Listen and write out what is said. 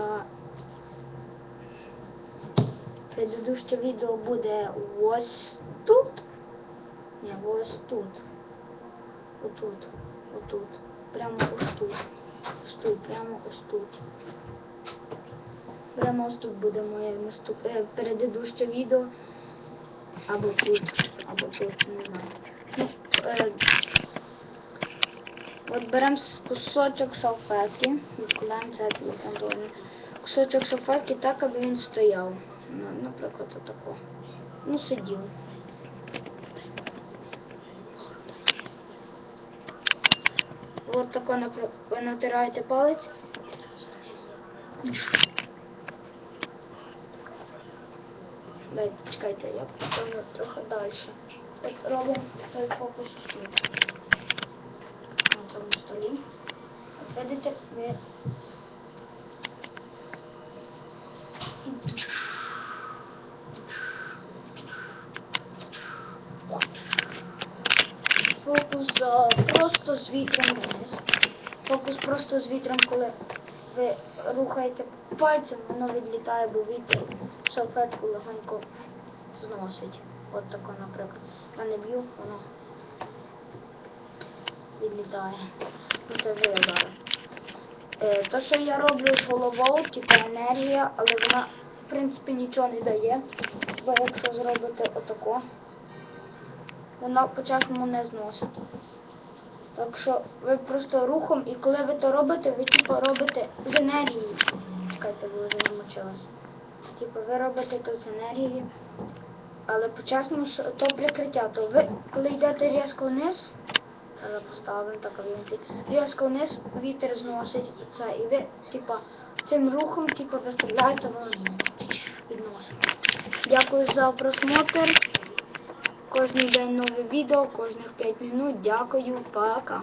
я предыдуще відео буде ось тут. Ні, ось тут. Отут. Отут. Прямо ось тут. Ось тут, прямо ось тут. Прямо ось тут буде моє наступ... е, предыдуще відео. Або тут, або тут, не знаю. Ну, е, От беремо кусочок салфетки, відкладаємо це телефон. Кусочок салфетки так, аби він стояв. Ну, наприклад, отако. Ну, сидів. От тако, ви натираєте палець. Дай, чекайте, я поставлю трохи далі. От робимо той фокус тут. На цьому столі. От видите, ви Фокус а, просто з вітром вниз. Фокус просто з вітром, коли ви рухаєте пальцем, воно відлітає, бо вітер салфетку легонько зносить. От тако, наприклад. Я не б'ю, воно відлітає. Ну це. Е, те, що я роблю з головою, типу енергія, але вона в принципі нічого не дає. Бо якщо зробити отако, вона по-чесному не зносить. Так що ви просто рухом, і коли ви то робите, ви типу робите з енергії. Чекайте, ви вже намочилась. Типу ви робите то з енергії, але по-чесному то прикриття, то ви коли йдете різко вниз, але поставимо так, він різко вниз, вітер зносить це, і ви, типа, цим рухом, типа, виставляється воно відносить. Дякую за просмотр. Кожний день нове відео, кожних 5 минут. Дякую, пока.